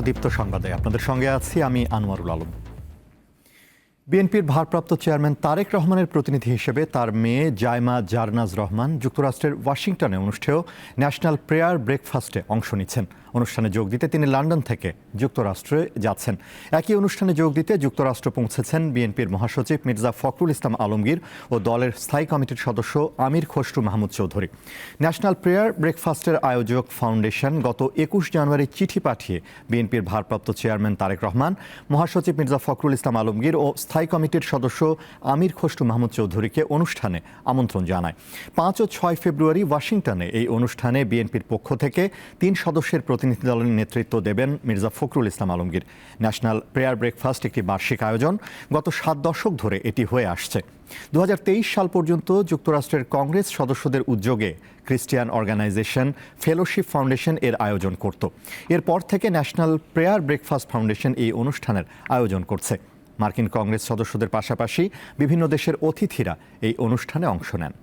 দীপ্ত সংবাদে আপনাদের সঙ্গে আছি আমি আনোয়ারুল আলম। বিএনপির ভারপ্রাপ্ত চেয়ারম্যান তারেক রহমানের প্রতিনিধি হিসেবে তার মেয়ে জায়মা জারনাজ রহমান যুক্তরাষ্ট্রের ওয়াশিংটনে অনুষ্ঠেয় ন্যাশনাল প্রেয়ার ব্রেকফাস্টে অংশ নিচ্ছেন। অনুষ্ঠানে যোগ দিতে তিনি লন্ডন থেকে যুক্তরাষ্ট্রে যাচ্ছেন। একই অনুষ্ঠানে যোগ দিতে যুক্তরাষ্ট্র পৌঁছেছেন বিএনপির মহাসচিব মির্জা ফখরুল ইসলাম আলমগীর ও দলের স্থায়ী কমিটির সদস্য আমির খসরু মাহমুদ চৌধুরী। ন্যাশনাল প্রেয়ার ব্রেকফাস্টের আয়োজক ফাউন্ডেশন গত একুশ জানুয়ারি চিঠি পাঠিয়ে বিএনপির ভারপ্রাপ্ত চেয়ারম্যান তারেক রহমান, মহাসচিব মির্জা ফখরুল ইসলাম আলমগীর ও স্থায়ী কমিটির সদস্য আমির খসরু মাহমুদ চৌধুরীকে অনুষ্ঠানে আমন্ত্রণ জানায়। পাঁচ ও ছয় ফেব্রুয়ারি ওয়াশিংটনে এই অনুষ্ঠানে বিএনপির পক্ষ থেকে তিন সদস্যের প্রতিনিধি দলের নেতৃত্ব দেবেন Mirza Fakhrul Islam Alamgir. National prayer breakfast একটি বার্ষিক আয়োজন। গত সাত দশক ধরে এটি হয়ে আসছে। দু হাজার তেইশ সাল পর্যন্ত যুক্তরাষ্ট্রের কংগ্রেস সদস্যদের উদ্যোগে ক্রিস্টিয়ান অর্গানাইজেশন ফেলোশিপ ফাউন্ডেশন এর আয়োজন করত। এরপর থেকে ন্যাশনাল প্রেয়ার ব্রেকফাস্ট ফাউন্ডেশন এই অনুষ্ঠানের আয়োজন করছে। মার্কিন কংগ্রেস সদস্যদের পাশাপাশি বিভিন্ন দেশের অতিথিরা এই অনুষ্ঠানে অংশ নেন।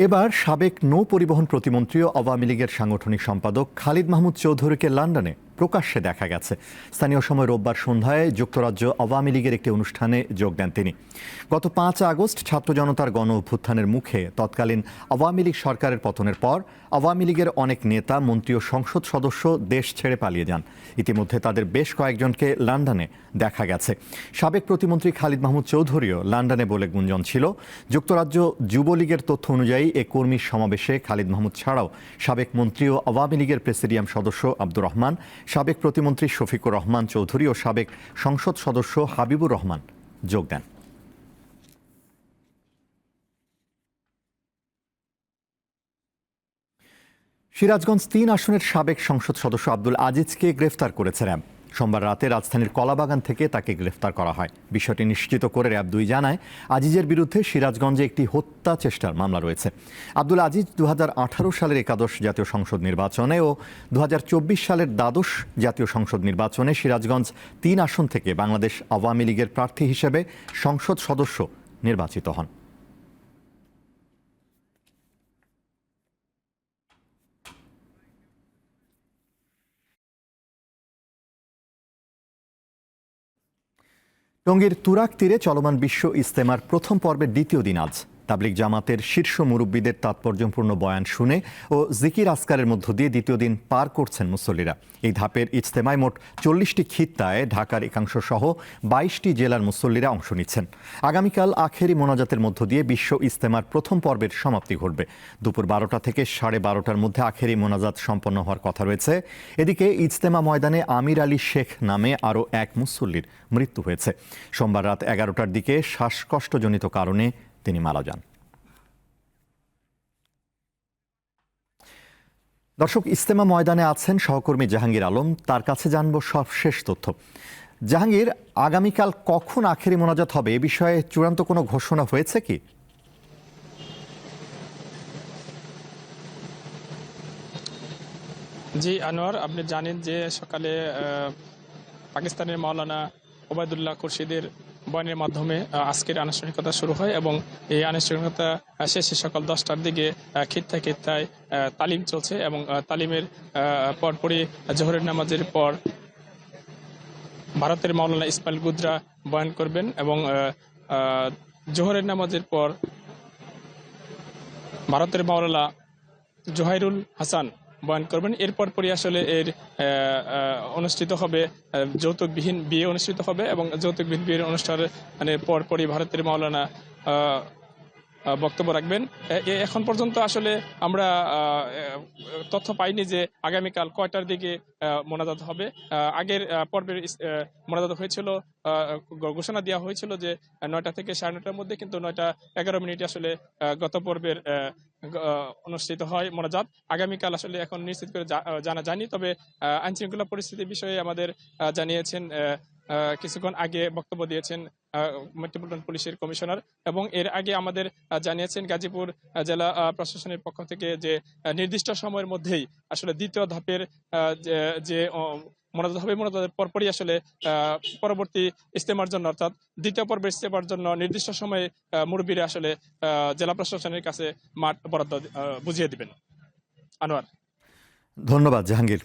এবার সাবেক নৌ পরিবহন প্রতিমন্ত্রী ও আওয়ামী লীগের সাংগঠনিক সম্পাদক খালিদ মাহমুদ চৌধুরীকে লন্ডনে প্রকাশ্যে দেখা গেছে। স্থানীয় সময় রোববার সন্ধ্যায় যুক্তরাজ্য আওয়ামী লীগের একটি অনুষ্ঠানে যোগ দেন তিনি। গত পাঁচ আগস্ট ছাত্র জনতার গণ অভ্যুত্থানের মুখে তৎকালীন আওয়ামী লীগ সরকারের পতনের পর আওয়ামী লীগের অনেক নেতা, মন্ত্রী ও সংসদ সদস্য দেশ ছেড়ে পালিয়ে যান। ইতিমধ্যে তাদের বেশ কয়েকজনকে লন্ডনে দেখা গেছে। সাবেক প্রতিমন্ত্রী খালিদ মাহমুদ চৌধুরীও লন্ডনে বলে গুঞ্জন ছিল। যুক্তরাজ্য যুবলীগের তথ্য অনুযায়ী এ কর্মী সমাবেশে খালিদ মাহমুদ ছাড়াও সাবেক মন্ত্রী ও আওয়ামী লীগের প্রেসিডিয়াম সদস্য আব্দুর রহমান সাবেক প্রতিমন্ত্রী শফিকুর রহমান চৌধুরী ও সাবেক সংসদ সদস্য হাবিবুর রহমান যোগ দেন। সিরাজগঞ্জ তিন আসনের সাবেক সংসদ সদস্য আব্দুল আজিজকে গ্রেফতার করেছে র্যাব। সোমবার রাতে রাজধানীর কলাবাগান থেকে তাকে গ্রেফতার করা হয়। বিষয়টি নিশ্চিত করে র্যাব দুই জানায়, আজিজের বিরুদ্ধে সিরাজগঞ্জে একটি হত্যা চেষ্টার মামলা রয়েছে। আব্দুল আজিজ দু হাজার আঠারো সালের একাদশ জাতীয় সংসদ নির্বাচনে ও দু হাজার চব্বিশ সালের দ্বাদশ জাতীয় সংসদ নির্বাচনে সিরাজগঞ্জ তিন আসন থেকে বাংলাদেশ আওয়ামী লীগের প্রার্থী হিসেবে সংসদ সদস্য নির্বাচিত হন। টঙ্গীর তুরাক তীরে চলমান বিশ্ব ইজতেমার প্রথম পর্বের দ্বিতীয় দিন আজ। তাবলিক জামাতের শীর্ষ মুরব্বীদের তাৎপর্যপূর্ণ বয়ান শুনে ও জিকির আসকারের মধ্য দিয়ে দ্বিতীয় দিন পার করছেন মুসল্লিরা। এই ধাপের ইজতেমায় মোট চল্লিশটি খিত্তায় ঢাকার একাংশ সহ বাইশটি জেলার মুসল্লিরা অংশ নিচ্ছেন। আগামীকাল আখেরি মোনাজাতের মধ্য দিয়ে বিশ্ব ইজতেমার প্রথম পর্বের সমাপ্তি ঘটবে। দুপুর বারোটা থেকে সাড়ে বারোটার মধ্যে আখেরি মোনাজাত সম্পন্ন হওয়ার কথা রয়েছে। এদিকে ইজতেমা ময়দানে আমির আলী শেখ নামে আরও এক মুসল্লির মৃত্যু হয়েছে। সোমবার রাত এগারোটার দিকে শ্বাসকষ্টজনিত কারণে তিনি মারা যান। দর্শক ইস্তেমা ময়দানে আছেন সহকর্মী জাহাঙ্গীর আলম। তার কাছে জানব সবশেষ তথ্য। জাহাঙ্গীর, আগামীকাল কখন আখেরি মোনাজাত হবে? এ বিষয়ে চূড়ান্ত কোনো ঘোষণা হয়েছে কি? জি, আনোয়ার, আপনি জানেন যে সকালে পাকিস্তানের মাওলানা ওবায়দুল্লাহ খুরশিদের বয়ানের মাধ্যমে আজকের আনুষ্ঠানিকতা শুরু হয় এবং এই আনুষ্ঠানিকতা শেষে সকাল দশটার দিকে আহ, খিত্তায় তালিম চলছে এবং তালিমের পরপরই জোহরের নামাজের পর ভারতের মাওলানা ইসমাইল গুজরা বয়ান করবেন এবং জোহরের নামাজের পর ভারতের মাওলানা জোহাইরুল হাসান বয়ান করবেন। এরপর পরই আসলে এর অনুষ্ঠিত হবে যৌতুকবিহীন বিয়ে অনুষ্ঠিত হবে এবং যৌতুকবিহীন বিয়ের অনুষ্ঠানের মানে পরপরই ভারতের মাওলানা বক্তব্য রাখবেন। এখন পর্যন্ত আসলে আমরা তথ্য পাইনি যে আগামীকাল কয়টার দিকে মোনাজাত হবে। আগের পর্বের মোনাজাত হয়েছিল ঘোষণা দেওয়া হয়েছিল যে নয়টা থেকে সাড়ে নয়টার মধ্যে, কিন্তু নয়টা এগারো মিনিটে আসলে গত পর্বের অনুষ্ঠিত হয় মোনাজাত। আগামীকাল আসলে এখন নিশ্চিত করে জানা যায়নি, তবে আইন শৃঙ্খলা পরিস্থিতির বিষয়ে আমাদের জানিয়েছেন কিছুক্ষণ আগে বক্তব্য দিয়েছেন মেট্রোপলিটন পুলিশের কমিশনার এবং এর আগে আমাদের জানিয়েছেন গাজীপুর জেলা প্রশাসনের পক্ষ থেকে যে নির্দিষ্ট সময়ের মধ্যেই আসলে দ্বিতীয় ধাপের যে- মোনাজাত হবে, মোনাজাতের পরপরই আসলে পরবর্তী ইস্তেমার জন্য, অর্থাৎ দ্বিতীয় পর্বের ইস্তেমার জন্য নির্দিষ্ট সময়ে মুরব্বীরা আসলে জেলা প্রশাসনের কাছে মাঠ বরাদ্দ বুঝিয়ে দিবেন। আনোয়ার। ধন্যবাদ, জাহাঙ্গীর।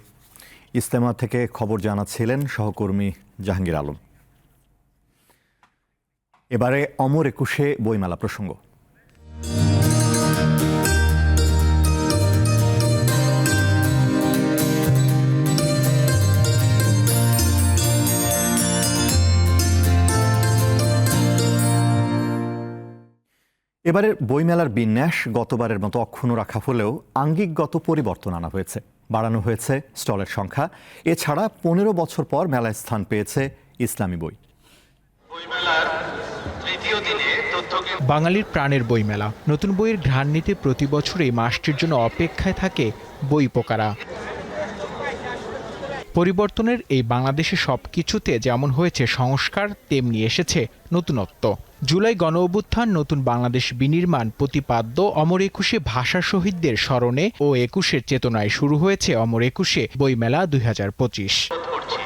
ইস্তেমা থেকে খবর জানাচ্ছিলেন সহকর্মী জাহাঙ্গীর আলম। এবারে অমর একুশে বইমেলা প্রসঙ্গ। এবারের বইমেলার বিন্যাস গতবারের মতো অক্ষুণ্ণ রাখা হলেও আঙ্গিকগত পরিবর্তন আনা হয়েছে। বাড়ানো হয়েছে স্টলের সংখ্যা। এছাড়া পনেরো বছর পর মেলায় স্থান পেয়েছে ইসলামী বই। বাঙালির প্রাণের বইমেলা। নতুন বইয়ের ঘ্রাণ নিতে প্রতি বছর এই মাসটির জন্য অপেক্ষায় থাকে বই পোকারা। পরিবর্তনের এই বাংলাদেশে সব কিছুতে যেমন হয়েছে সংস্কার, তেমনি এসেছে নতুনত্ব। জুলাই গণ অভ্যুত্থান নতুন বাংলাদেশ বিনির্মাণ, প্রতিপাদ্য, অমর একুশে ভাষা শহীদদের স্মরণে ও একুশের চেতনায় শুরু হয়েছে অমর একুশে বইমেলা দুই হাজার পঁচিশ হাজার পঁচিশ করছি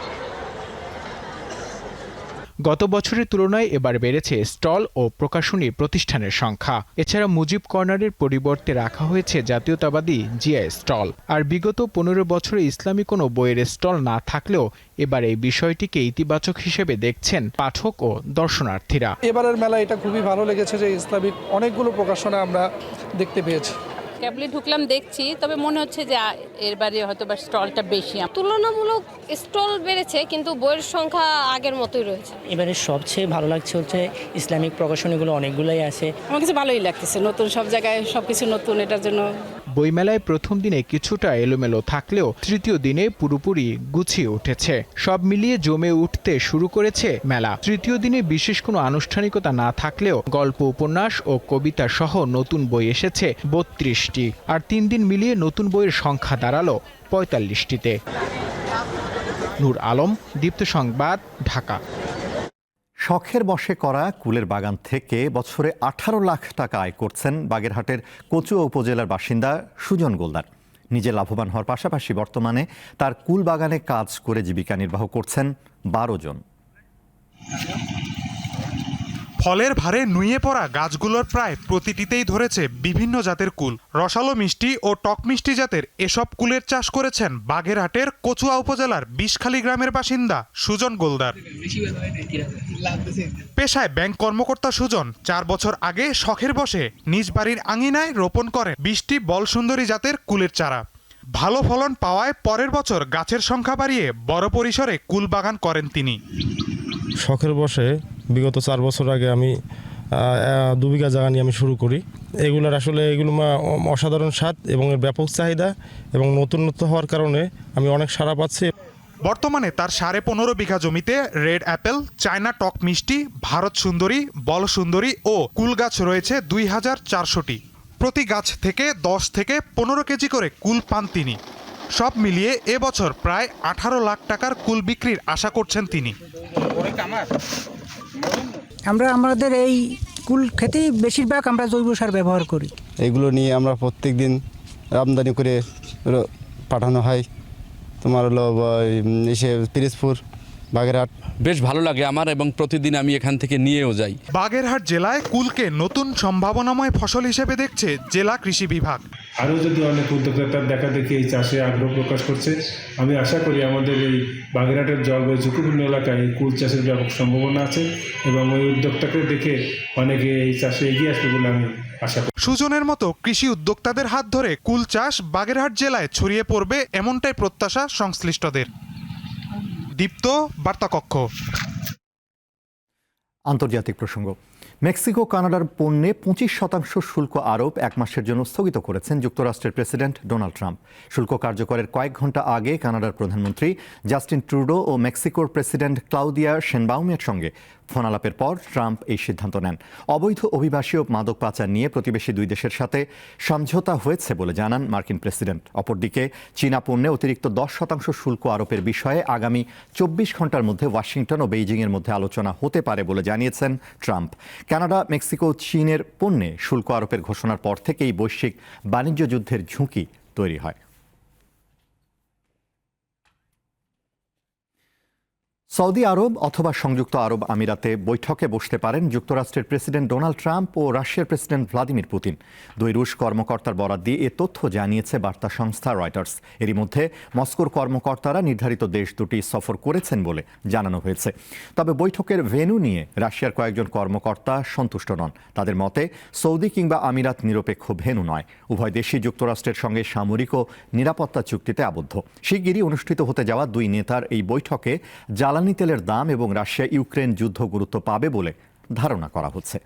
গত বছরের তুলনায় এবার বেড়েছে স্টল ও প্রকাশনী প্রতিষ্ঠানের সংখ্যা। এছাড়া মুজিব কর্নারের পরিবর্তে রাখা হয়েছে জাতীয়তাবাদী জিআই স্টল। আর বিগত পনেরো বছরে ইসলামী কোনো বইয়ের স্টল না থাকলেও এবার এই বিষয়টিকে ইতিবাচক হিসেবে দেখছেন পাঠক ও দর্শনার্থীরা। এবারের মেলা এটা খুবই ভালো লেগেছে যে ইসলামিক অনেকগুলো প্রকাশনা আমরা দেখতে পেয়েছি। ক্যাবলে ঢুকলাম দেখছি। তবে মনে হচ্ছে যে এরবারে হয়তো বা স্টলটা বেশি। তুলনামূলক স্টল বেড়েছে কিন্তু বইয়ের সংখ্যা আগের মতোই রয়েছে। এবারে সবচেয়ে ভালো লাগছে হচ্ছে ইসলামিক প্রকাশনীগুলো অনেকগুলোই আছে। আমার কাছে ভালোই লাগতেছে। নতুন সব জায়গায় সব কিছু নতুন এটার জন্য বইমেলায় প্রথম দিনে কিছুটা এলোমেলো থাকলেও তৃতীয় দিনে পুরোপুরি গুছিয়ে উঠেছে। সব মিলিয়ে জমে উঠতে শুরু করেছে মেলা। তৃতীয় দিনে বিশেষ কোনো আনুষ্ঠানিকতা না থাকলেও গল্প, উপন্যাস ও কবিতা সহ নতুন বই এসেছে বত্রিশটি। আর তিন দিন মিলিয়ে নতুন বইয়ের সংখ্যা দাঁড়াল পঁয়তাল্লিশটিতে। নূর আলম, দীপ্ত সংবাদ, ঢাকা। শখের বসে করা কুলের বাগান থেকে বছরে আঠারো লাখ টাকা আয় করছেন বাগেরহাটের কচুয়া উপজেলার বাসিন্দা সুজন গোলদার। নিজে লাভবান হওয়ার পাশাপাশি বর্তমানে তার কুল বাগানে কাজ করে জীবিকা নির্বাহ করছেন বারো জন। ফলের ভারে নুয়ে পড়া গাছগুলোর প্রায় প্রতিটিতেই ধরেছে বিভিন্ন জাতের কুল। রসালো মিষ্টি ও টক মিষ্টি জাতের এসব কুলের চাষ করেছেন বাগেরহাটের কচুয়া উপজেলার বিষখালী গ্রামের বাসিন্দা সুজন গোলদার। পেশায় ব্যাংক কর্মকর্তা সুজন চার বছর আগে শখের বসে নিজ বাড়ির আঙিনায় রোপণ করেন বিশটি বল সুন্দরী জাতের কুলের চারা। ভালো ফলন পাওয়ায় পরের বছর গাছের সংখ্যা বাড়িয়ে বড় পরিসরে কুল বাগান করেন তিনি। শখের বসে বিগত চার বছর আগে আমি দু বিঘা জায়গা নিয়ে আমি শুরু করি। এগুলোর আসলে এগুলো অসাধারণ স্বাদ এবং এর ব্যাপক চাহিদা এবং নতুনত্ব হওয়ার কারণে আমি অনেক সাড়া পাচ্ছি। বর্তমানে তার সাড়ে পনেরো বিঘা জমিতে রেড অ্যাপেল, চায়না টক মিষ্টি, ভারত সুন্দরী, বল সুন্দরী ও কুল গাছ রয়েছে দুই হাজার চারশোটি। প্রতি গাছ থেকে দশ থেকে পনেরো কেজি করে কুল পান তিনি। সব মিলিয়ে এবছর প্রায় আঠারো লাখ টাকার কুল বিক্রির আশা করছেন তিনি। আমরা আমাদের এই কুল খেতেই বেশিরভাগ আমরা জৈব সার ব্যবহার করি। এগুলো নিয়ে আমরা প্রত্যেক দিন আমদানি করে পাঠানো হয়। তোমার হলো এসে পিরিজপুর বাগেরহাট। বেশ ভালো লাগে আমার এবং প্রতিদিন আমি এখান থেকে নিয়েও যাই। বাগেরহাট জেলায় কুলকে নতুন সম্ভাবনাময় ফসল হিসেবে দেখছে জেলা কৃষি বিভাগ। আরও যদি অনেক উদ্যোক্তার দেখা দেখি এই চাষে আগ্রহ প্রকাশ করছে আমি আশা করি আমাদের এই বাগেরহাটের জলবায়ু ঝুঁকিপূর্ণ এলাকায় এই কুল চাষের ব্যাপক সম্ভাবনা আছে এবং ওই উদ্যোক্তাকে দেখে অনেকে এই চাষে এগিয়ে আসবে বলে আমি আশা করি। সুজনের মতো কৃষি উদ্যোক্তাদের হাত ধরে কুল চাষ বাগেরহাট জেলায় ছড়িয়ে পড়বে এমনটাই প্রত্যাশা সংশ্লিষ্টদের। দীপ্ত বার্তাকক্ষ। আন্তর্জাতিক প্রসঙ্গ। মেক্সিকো, কানাডার পণ্যে পঁচিশ শতাংশ শুল্ক আরোপ এক মাসের জন্য স্থগিত করেছেন যুক্তরাষ্ট্রের প্রেসিডেন্ট ডোনাল্ড ট্রাম্প। শুল্ক কার্যকরের কয়েক ঘণ্টা আগে কানাডার প্রধানমন্ত্রী জাস্টিন ট্রুডো ও মেক্সিকোর প্রেসিডেন্ট ক্লাউদিয়া সেনবাউমের সঙ্গে ফোনালাপের পর ট্রাম্প এই সিদ্ধান্ত নেন। অবৈধ অভিবাসী ও মাদক পাচার নিয়ে প্রতিবেশী দুই দেশের সাথে সমঝোতা হয়েছে বলে জানান মার্কিন প্রেসিডেন্ট। অপরদিকে, চীনা পণ্যে অতিরিক্ত দশ শতাংশ শুল্ক আরোপের বিষয়ে আগামী চব্বিশ ঘণ্টার মধ্যে ওয়াশিংটন ও বেইজিংয়ের মধ্যে আলোচনা হতে পারে বলে জানিয়েছেন ট্রাম্প। কানাডা, মেক্সিকো, চীনের পণ্যে শুল্ক আরোপের ঘোষণার পর থেকেই বৈশ্বিক বাণিজ্য যুদ্ধের ঝুঁকি তৈরি হয়। সৌদি আরব অথবা সংযুক্ত আরব আমিরাতে বৈঠকে বসতে পারেন যুক্তরাষ্ট্রের প্রেসিডেন্ট ডোনাল্ড ট্রাম্প ও রাশিয়ার প্রেসিডেন্ট ভ্লাদিমির পুতিন। দুই রুশ কর্মকর্তার বরাত দিয়ে এ তথ্য জানিয়েছে বার্তা সংস্থা রয়টার্স। এরই মধ্যে মস্কোর কর্মকর্তারা নির্ধারিত দেশ দুটি সফর করেছেন বলে জানানো হয়েছে। তবে বৈঠকের ভেন্যু নিয়ে রাশিয়ার কয়েকজন কর্মকর্তা সন্তুষ্ট নন। তাদের মতে, সৌদি কিংবা আমিরাত নিরপেক্ষ ভেন্যু নয়। উভয় দেশই যুক্তরাষ্ট্রের সঙ্গে সামরিক ও নিরাপত্তা চুক্তিতে আবদ্ধ। শিগগিরই অনুষ্ঠিত হতে যাওয়া দুই নেতার এই বৈঠকে জ্বালানি তেলের দাম এবং রাশিয়া ইউক্রেন যুদ্ধ গুরুত্ব পাবে বলে ধারণা করা হচ্ছে।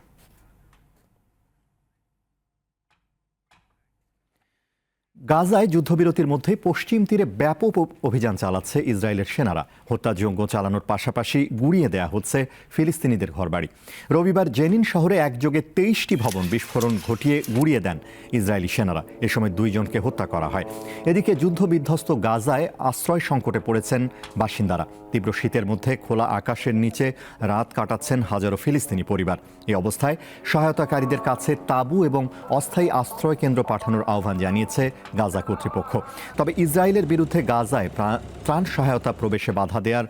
গাজায় যুদ্ধবিরতির মধ্যে পশ্চিম তীরে ব্যাপক অভিযান চালাচ্ছে ইসরায়েলের সেনারা। হত্যাযজ্ঞ চালানোর পাশাপাশি গুড়িয়ে দেয়া হচ্ছে ফিলিস্তিনিদের ঘরবাড়ি। রবিবার জেনিন শহরে একযোগে তেইশটি ভবন বিস্ফোরণ ঘটিয়ে গুড়িয়ে দেন ইসরায়েলি সেনারা। এ সময় দুইজনকে হত্যা করা হয়। এদিকে যুদ্ধবিধ্বস্ত গাজায় আশ্রয় সংকটে পড়েছেন বাসিন্দারা। তীব্র শীতের মধ্যে খোলা আকাশের নিচে রাত কাটাচ্ছেন হাজারো ফিলিস্তিনি পরিবার। এই অবস্থায় সহায়তাকারীদের কাছে তাঁবু এবং অস্থায়ী আশ্রয় কেন্দ্র পাঠানোর আহ্বান জানিয়েছে গাজা কর্তৃপক্ষ। তবে ইসরায়েলের বিরুদ্ধে গাজায় ত্রাণ সহায়তা প্রবেশে বাধা দেওয়ার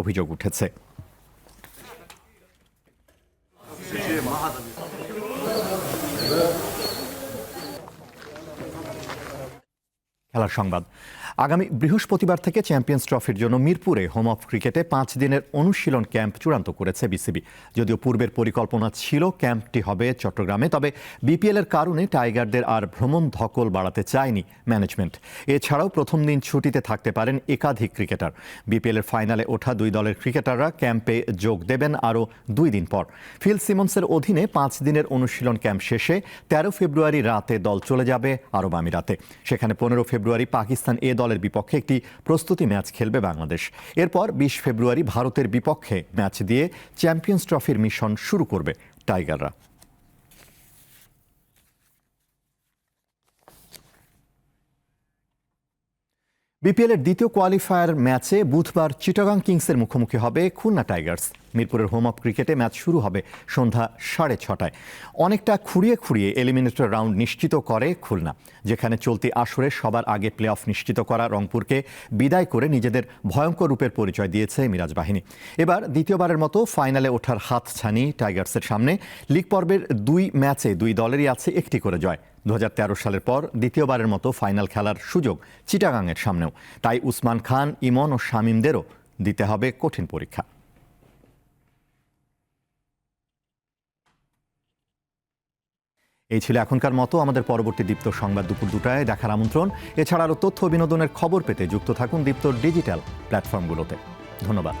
অভিযোগ উঠেছে। খেলার সংবাদ। আগামী বৃহস্পতিবার থেকে চ্যাম্পিয়ন্স ট্রফির জন্য মিরপুরে হোম অফ ক্রিকেটে পাঁচ দিনের অনুশীলন ক্যাম্প চূড়ান্ত করেছে বিসিবি। যদিও পূর্বের পরিকল্পনা ছিল ক্যাম্পটি হবে চট্টগ্রামে, তবে বিপিএল এর কারণে টাইগারদের আর ভ্রমণ ধকল বাড়াতে চায়নি ম্যানেজমেন্ট। এছাড়াও প্রথম দিন ছুটিতে থাকতে পারেন একাধিক ক্রিকেটার। বিপিএল এর ফাইনালে ওঠা দুই দলের ক্রিকেটাররা ক্যাম্পে যোগ দেবেন আরও দুই দিন পর। ফিল সিমন্সের অধীনে পাঁচ দিনের অনুশীলন ক্যাম্প শেষে তেরো ফেব্রুয়ারি রাতে দল চলে যাবে আরব আমিরাতে। সেখানে পনেরো ফেব্রুয়ারি পাকিস্তান এ দলের বিপক্ষে একটি প্রস্তুতি ম্যাচ খেলবে বাংলাদেশ। এরপর বিশ ফেব্রুয়ারি ভারতের বিপক্ষে ম্যাচ দিয়ে চ্যাম্পিয়ন্স ট্রফির মিশন শুরু করবে টাইগাররা। বিপিএল এর দ্বিতীয় কোয়ালিফায়ার ম্যাচে বুধবার চিটাগাং কিংসের মুখোমুখি হবে খুলনা টাইগার্স। মিরপুরের হোম অফ ক্রিকেটে ম্যাচ শুরু হবে সন্ধ্যা সাড়ে ছটায়। অনেকটা খুঁড়িয়ে খুঁড়িয়ে এলিমিনেটর রাউন্ড নিশ্চিত করে খুলনা, যেখানে চলতি আসরে সবার আগে প্লে অফ নিশ্চিত করা রংপুরকে বিদায় করে নিজেদের ভয়ঙ্কর রূপের পরিচয় দিয়েছে মিরাজ বাহিনী। এবার দ্বিতীয়বারের মতো ফাইনালে ওঠার হাত ছানি টাইগার্সের সামনে। লিগ পর্বের দুই ম্যাচে দুই দলেরই আছে একটি করে জয়। দু হাজার তেরো সালের পর দ্বিতীয়বারের মতো ফাইনাল খেলার সুযোগ চিটাগাংয়ের সামনেও। তাই উসমান খান, ইমন ও শামীমদেরও দিতে হবে কঠিন পরীক্ষা। এই ছিল এখনকার মতো। আমাদের পরবর্তী দীপ্ত সংবাদ দুপুর দুটায় দেখার আমন্ত্রণ। এছাড়া আরও তথ্য বিনোদনের খবর পেতে যুক্ত থাকুন দীপ্ত ডিজিটাল প্ল্যাটফর্মগুলোতে। ধন্যবাদ।